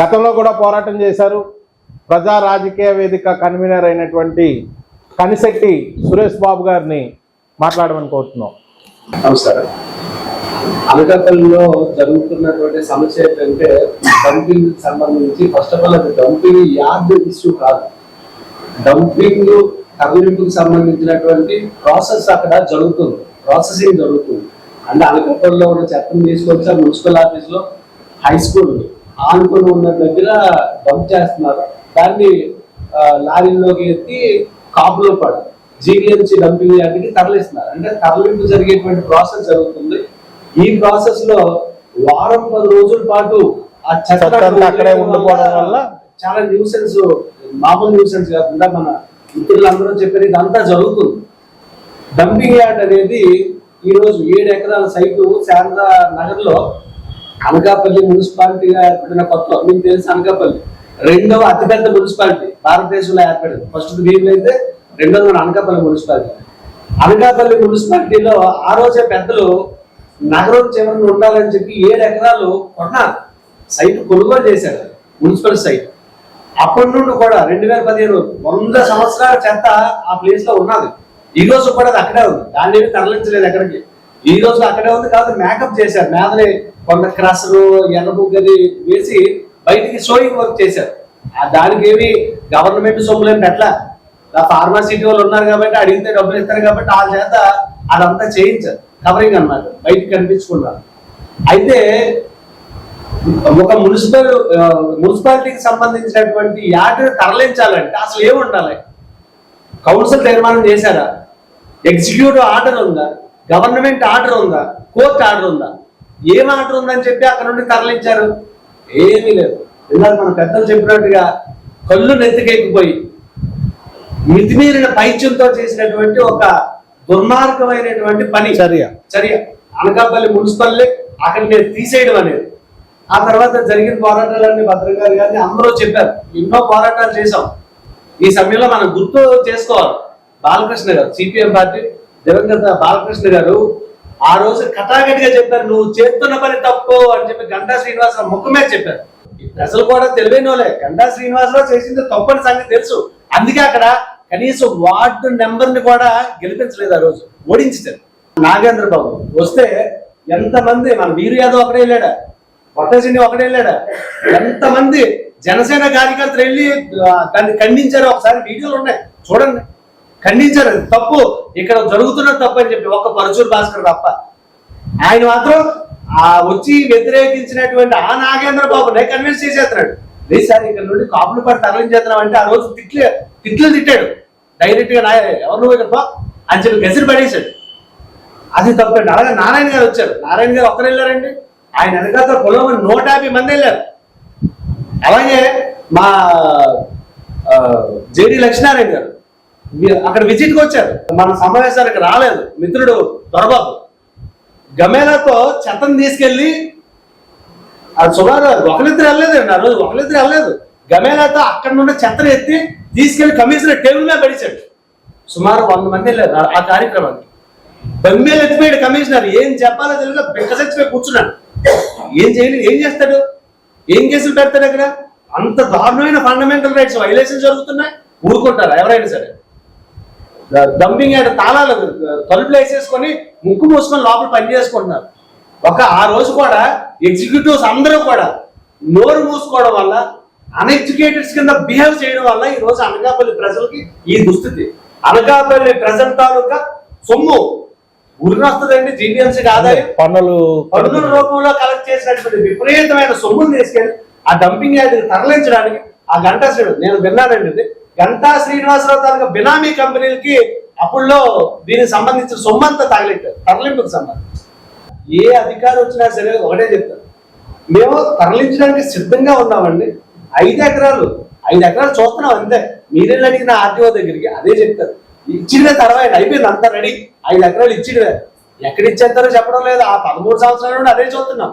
గతంలో కూడా పోరాటం చేశారు. ప్రజా రాజకీయ వేదిక కన్వీనర్ అయినటువంటి కనిశెట్టి సురేష్ బాబు గారిని మాట్లాడమని కోరుతున్నాం. నమస్కారం. అనకాపల్లిలో జరుగుతున్నటువంటి సమస్య ఏంటంటే డంపింగ్ సంబంధించి ఫస్ట్ ఆఫ్ ఆల్ అది డంపింగ్ యార్డ్ ఇష్యూ కాదు. డంపింగ్ కమ్యూనిటీకి సంబంధించినటువంటి ప్రాసెస్ అక్కడ జరుగుతుంది. ప్రాసెసింగ్ జరుగుతుంది. అంటే అనకాపల్లిలో ఉన్న చట్టం తీసుకొచ్చా మున్సిపల్ ఆఫీస్లో హై స్కూల్ ఉంది ఆనుకుని ఉన్న దగ్గర డంప్ చేస్తున్నారు. దాన్ని లారీలోకి ఎత్తి కాపులో పడ జీవీఎంసీ డంపింగ్ యార్డ్కి తరలిస్తున్నారు. అంటే తరలింపు జరిగేటువంటి ప్రాసెస్ జరుగుతుంది. ఈ ప్రాసెస్లో వారం పది రోజుల పాటు ఆ చెత్త అక్కడే ఉండిపోవడం వల్ల చాలా న్యూసెన్స్ మామూలు న్యూసెన్స్ కాకుండా మన మిత్రులందరూ చెప్పారు ఇదంతా జరుగుతుంది. డంపింగ్ యార్డ్ అనేది ఈ రోజు ఏడు ఎకరాల సైటు శారదా నగర్లో అనకాపల్లి మున్సిపాలిటీగా ఏర్పడిన కొత్త మీకు తెలుసు అనకాపల్లి. రెండవ అతిపెద్ద మున్సిపాలిటీ భారతదేశంలో ఏర్పడింది. ఫస్ట్ భీములు అయితే రెండవ మన అనకాపల్లి మున్సిపాలిటీ. అనకాపల్లి మున్సిపాలిటీలో ఆ రోజే పెద్దలు నగరం చివరిని ఉండాలని చెప్పి ఏడు ఎకరాలు కొన్నారు. సైట్ కొనుగోలు చేశారు మున్సిపల్ సైట్. అప్పటి నుండి కూడా రెండు వేల పదిహేను వంద సంవత్సరాల చెత్త ఆ ప్లేస్లో ఉన్నది. ఈ రోజు కూడా అది అక్కడే ఉంది. దాన్ని తరలించలేదు ఎక్కడికి. ఈ రోజు అక్కడే ఉంది కాదు మేకప్ చేశారు. మేదని కొంత క్రసరు ఎర్రబుగ్గది వేసి బయటికి షోయింగ్ వర్క్ చేశారు. దానికి ఏమి గవర్నమెంట్ సొమ్ములు ఏమి పెట్టలా. ఆ ఫార్మాసిటీ వాళ్ళు ఉన్నారు కాబట్టి అడిగితే డబ్బులు ఇస్తారు కాబట్టి ఆ చేత అదంతా చేయించారు. కవరింగ్ అన్నారు బయటికి కనిపించుకున్నారు అయితే ఒక మున్సిపల్ మున్సిపాలిటీకి సంబంధించినటువంటి యార్డ్ తరలించాలంటే అసలు ఏమి ఉండాలి కౌన్సిల్ తీర్మానం చేశారా? ఎగ్జిక్యూటివ్ ఆర్డర్ ఉందా? గవర్నమెంట్ ఆర్డర్ ఉందా? కోర్టు ఆర్డర్ ఉందా? ఏం ఆర్డర్ ఉందని చెప్పి అక్కడ నుండి తరలించారు? ఏమీ లేదు. ఇందాక మన పెద్దలు చెప్పినట్టుగా కళ్ళు నెత్తికెక్కిపోయి మితిమీరిన పైత్యంతో చేసినటువంటి ఒక దుర్మార్గమైనటువంటి పని. చర్య. చర్య. అనకాపల్లి మున్సిపల్ అక్కడ నేను తీసేయడం అనేది. ఆ తర్వాత జరిగిన పోరాటాలన్నీ భద్ర గారు కానీ అందరూ చెప్పారు. ఎన్నో పోరాటాలు చేశాం. ఈ సమయంలో మనం గుర్తు చేసుకోవాలి. బాలకృష్ణ గారు సిపిఎం పార్టీ దివంగత బాలకృష్ణ గారు ఆ రోజు కటాకటిగా చెప్పారు నువ్వు చేస్తున్న పని తప్పు అని చెప్పి గంటా శ్రీనివాసరావు ముఖం మీద చెప్పారు. ఈ ప్రజలు కూడా తెలివైన వాళ్ళే. గంటా శ్రీనివాసరావు చేసింది తప్పని సంగతి తెలుసు. అందుకే అక్కడ కనీసం వార్డు నెంబర్ని కూడా గెలిపించలేదు ఆ రోజు. ఓడించారు. నాగేంద్ర బాబు వస్తే ఎంతమంది మన వీరు యాదవ్ ఒకడే వెళ్ళాడా? పొట్టసిండి ఒకడే వెళ్ళాడా? ఎంతమంది జనసేన కార్యకర్తలు వెళ్ళి దాన్ని ఖండించారు ఒకసారి వీడియోలు ఉన్నాయి. చూడండి. ఖండించారు. తప్పు. ఇక్కడ జరుగుతున్న తప్పు అని చెప్పి ఒక్క పరచూరు భాస్కర్ తప్ప. ఆయన మాత్రం ఆ వచ్చి వ్యతిరేకించినటువంటి ఆ నాగేంద్ర బాబునే కన్విన్స్ చేసేస్తున్నాడు. లేదు సార్ ఇక్కడ నుండి కాపులు పడి తరలించేస్తున్నాం అంటే ఆ రోజు తిట్లే తిట్లు తిట్టాడు. డైరెక్ట్గా నా ఎవరు నువ్వు ఇక్కడ అని చెప్పి గెసిరి పడేశాడు. అది తప్పండి అలాగే నారాయణ గారు వచ్చారు. నారాయణ గారు ఒక్కరు వెళ్ళారండి. ఆయన వెనకాల పొలం నూట యాభై మంది వెళ్ళారు. అలాగే మా జేడి లక్ష్మీనారాయణ గారు. అక్కడ విజిట్కి వచ్చారు. మన సమావేశానికి రాలేదు. మిత్రుడు దొరబాబు. గమేలాతో చెత్తను తీసుకెళ్ళి అది సుమారు ఒకరిద్దరు వెళ్ళలేదండి. ఆ రోజు ఒకరిద్దరు వెళ్ళలేదు. గమేలాతో అక్కడ నుండి చెత్తను ఎత్తి తీసుకెళ్ళి కమిషనర్ టేబుల్ మీద పడిచాడు సుమారు వంద మంది వెళ్ళారు ఆ- కార్యక్రమానికి. బొమ్మేలు ఎత్తిపోయాడు కమిషనర్. ఏం చెప్పాలో తెలియక బిక్క చచ్చిపోయి కూర్చున్నాడు. ఏం చేయలేదు ఏం చేస్తాడు? ఏం కేసులు పెడతాడు అక్కడ? అంత దారుణమైన ఫండమెంటల్ రైట్స్ వైలేషన్ జరుగుతున్నాయి. ఊరుకుంటారు? ఎవరైనా సరే. డంపింగ్ యార్డ్ తాళాలు తలుపులు వేసేసుకొని ముక్కు మూసుకొని లోపల పని చేసుకుంటున్నారు. ఒక ఆ రోజు కూడా ఎగ్జిక్యూటివ్స్ అందరూ కూడా నోరు మూసుకోవడం వల్ల అన్ఎడ్యుకేటెడ్స్ కింద బిహేవ్ చేయడం వల్ల ఈ రోజు అనకాపల్లి ప్రజలకి ఈ దుస్థితి. అనకాపల్లి ప్రజల తాలూకా సొమ్ము ఊరికి వస్తుందండి జీవీఎంసీకి ఆదాయం. పన్నులు పన్నుల రూపంలో కలెక్ట్ చేసినటువంటి విపరీతమైన సొమ్మును తీసుకెళ్ళి ఆ డంపింగ్ యార్డ్ తరలించడానికి ఆ గంటా నేను విన్నానండి గంటా శ్రీనివాసరావు తాలూకా బినామీ కంపెనీలకి అప్పుల్లో దీనికి సంబంధించిన సొమ్మంతా తగలెట్టారు తరలింపుకు సంబంధించి. ఏ అధికారం వచ్చినా సరే ఒకటే చెప్తారు. మేము తరలించడానికి సిద్ధంగా ఉన్నామండి. ఐదు ఎకరాలు ఐదు ఎకరాలు చూస్తున్నాం అంతే. మీరేళ్ళు అడిగిన ఆర్టీఓ దగ్గరికి అదే చెప్తారు. ఇచ్చిందే తర్వాత అయిపోయింది. అంతా రెడీ. ఐదు ఎకరాలు ఇచ్చిందే ఎక్కడ ఇచ్చేస్తారో చెప్పడం లేదు. ఆ పదమూడు సంవత్సరాల నుండి అదే చూస్తున్నాం.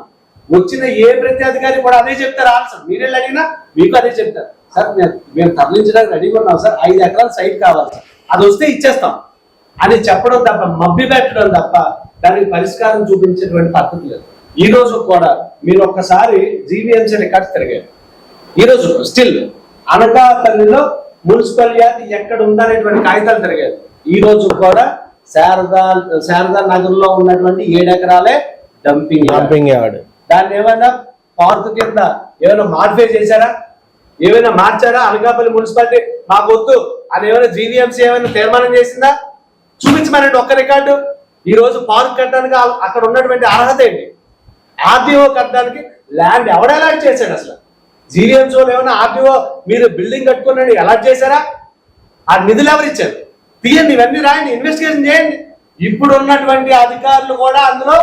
వచ్చిన ఏ ప్రతి అధికారి కూడా అదే చెప్తారు. ఆన్సర్. మీరేళ్ళు అడిగినా మీకు అదే చెప్తారు. సార్ మేము తరలించడానికి రెడీగా ఉన్నాం సార్. ఐదు ఎకరాల సైట్ కావాలి సార్. అది వస్తే ఇచ్చేస్తాం. అని చెప్పడం తప్ప మభ్య పెట్టడం తప్ప దానికి పరిష్కారం చూపించేటువంటి పద్ధతి లేదు. ఈ రోజు కూడా మీరు ఒక్కసారి జీవీఎంసీ రికార్డ్స్ తిరిగారు. ఈరోజు స్టిల్ అనకాపల్లిలో మున్సిపల్ యార్డ్ ఎక్కడ ఉందనేటువంటి కాగితాలు తిరిగాయి ఈ రోజు కూడా శారదా శారదా నగర్లో ఉన్నటువంటి ఏడు ఎకరాలే డంపింగ్. డంపింగ్ యార్డ్ దాన్ని ఏమైనా పార్క్ కింద ఏమైనా మాడిఫై చేశారా? ఏమైనా మార్చారా? అనకాపల్లి మున్సిపాలిటీ? మాకు వద్దు. అని ఏమైనా జీవీఎంసీ ఏమైనా తీర్మానం చేసిందా? చూపించమనండి ఒక్క రికార్డు. ఈ రోజు పార్క్ కట్టడానికి అక్కడ ఉన్నటువంటి అర్హత ఏంటి? ఆర్డీఓ కట్టడానికి ల్యాండ్ ఎవడ అలాట్ చేశాడు అసలు? జీవీఎంసీ ఏమైనా ఆర్డీఓ మీరు బిల్డింగ్ కట్టుకున్నాడు అలాట్ చేశారా? ఆ నిధులు ఎవరు ఇచ్చారు? తీయండి ఇవన్నీ రాయండి ఇన్వెస్టిగేషన్ చేయండి. ఇప్పుడు ఉన్నటువంటి అధికారులు కూడా అందులో.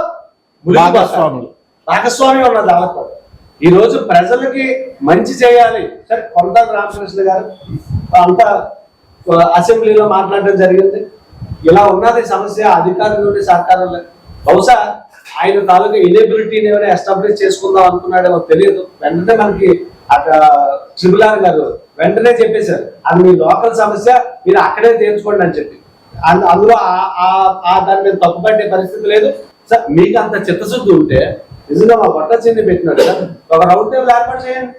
భాగస్వాములు. భాగస్వామ్యం ఉన్నది వాళ్ళకు ఈ రోజు ప్రజలకి మంచి చేయాలి. సరే కొంత రామకృష్ణ గారు అంతా అసెంబ్లీలో మాట్లాడడం జరిగింది. ఇలా ఉన్నది సమస్య అధికారులు నుండి సహకారం లేదు బహుశా ఆయన తాలూకా ఇనేబిలిటీని ఏమైనా ఎస్టాబ్లిష్ చేసుకుందాం అనుకున్నాడేమో తెలియదు. వెంటనే మనకి అక్కడ ట్రిబుల్ ఆర్ గారు వెంటనే చెప్పేశారు. అది మీ లోకల్ సమస్య మీరు అక్కడే తేల్చుకోండి అని చెప్పి. అందు- అందులో ఆ- ఆ- ఆ దాని మీద తప్పుపట్టే పరిస్థితి లేదు. సార్ మీకు అంత చిత్తశుద్ధి ఉంటే నిజంగా మా బట్ట చిన్ని పెట్టినట్టు ఒక రౌండ్ టేబుల్ ఏర్పాటు చేయండి.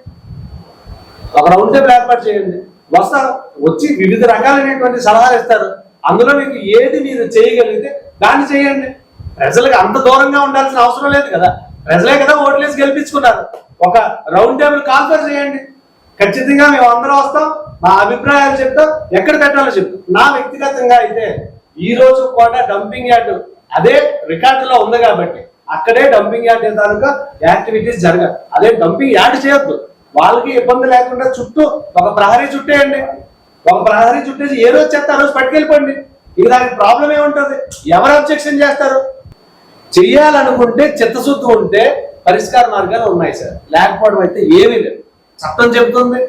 ఒక రౌండ్ టేబుల్ ఏర్పాటు చేయండి. వస్తారు వచ్చి వివిధ రకాలైనటువంటి సలహాలు ఇస్తారు. అందులో మీకు ఏది మీరు చేయగలిగితే దాన్ని చేయండి. ప్రజలకు అంత దూరంగా ఉండాల్సిన అవసరం లేదు కదా. ప్రజలే కదా ఓట్లేసి గెలిపించుకున్నారు. ఒక రౌండ్ టేబుల్ కాన్ఫరెన్స్ చేయండి. ఖచ్చితంగా మేము అందరం వస్తాం. మా అభిప్రాయాలు చెప్తాం. ఎక్కడ పెట్టాలో చెప్తాం. నా వ్యక్తిగతంగా అయితే ఈ రోజు కూడా డంపింగ్ యార్డ్ అదే రికార్డులో ఉంది కాబట్టి అక్కడే డంపింగ్ యార్డ్ దానిక యాక్టివిటీస్ జరగదు అదే డంపింగ్ యార్డ్ చేయొద్దు. వాళ్ళకి ఇబ్బంది లేకుండా చుట్టూ ఒక ప్రహరీ చుట్టేయండి. ఒక ప్రహరీ చుట్టేసి ఏ రోజు చెత్త ఆ రోజు పట్టుకెళ్ళిపోండి. ఇక దానికి ప్రాబ్లం ఏముంటుంది? ఎవరు అబ్జెక్షన్ చేస్తారు? చెయ్యాలనుకుంటే చిత్తశుద్ధి ఉంటే పరిష్కార మార్గాలు ఉన్నాయి సార్. లేకపోవడం అయితే ఏమీ లేదు. చట్టం చెబుతుంది.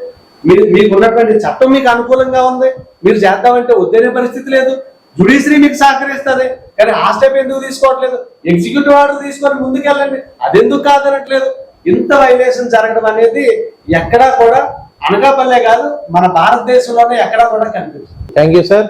మీరు మీకు ఉన్నటువంటి చట్టం మీకు అనుకూలంగా ఉంది. మీరు చేద్దామంటే వద్దనే పరిస్థితి లేదు. జుడిషియరీ మీకు సహకరిస్తుంది. కానీ ఆ స్టెప్ ఎందుకు తీసుకోవట్లేదు? ఎగ్జిక్యూటివ్ ఆర్డర్ తీసుకొని ముందుకెళ్ళండి. అదెందుకు కాదనట్లేదు? ఇంత వైలేషన్ జరగడం అనేది ఎక్కడా కూడా అనకాపల్లే కాదు మన భారతదేశంలోనే ఎక్కడా కూడా కనిపిస్తుంది థ్యాంక్ యూ సార్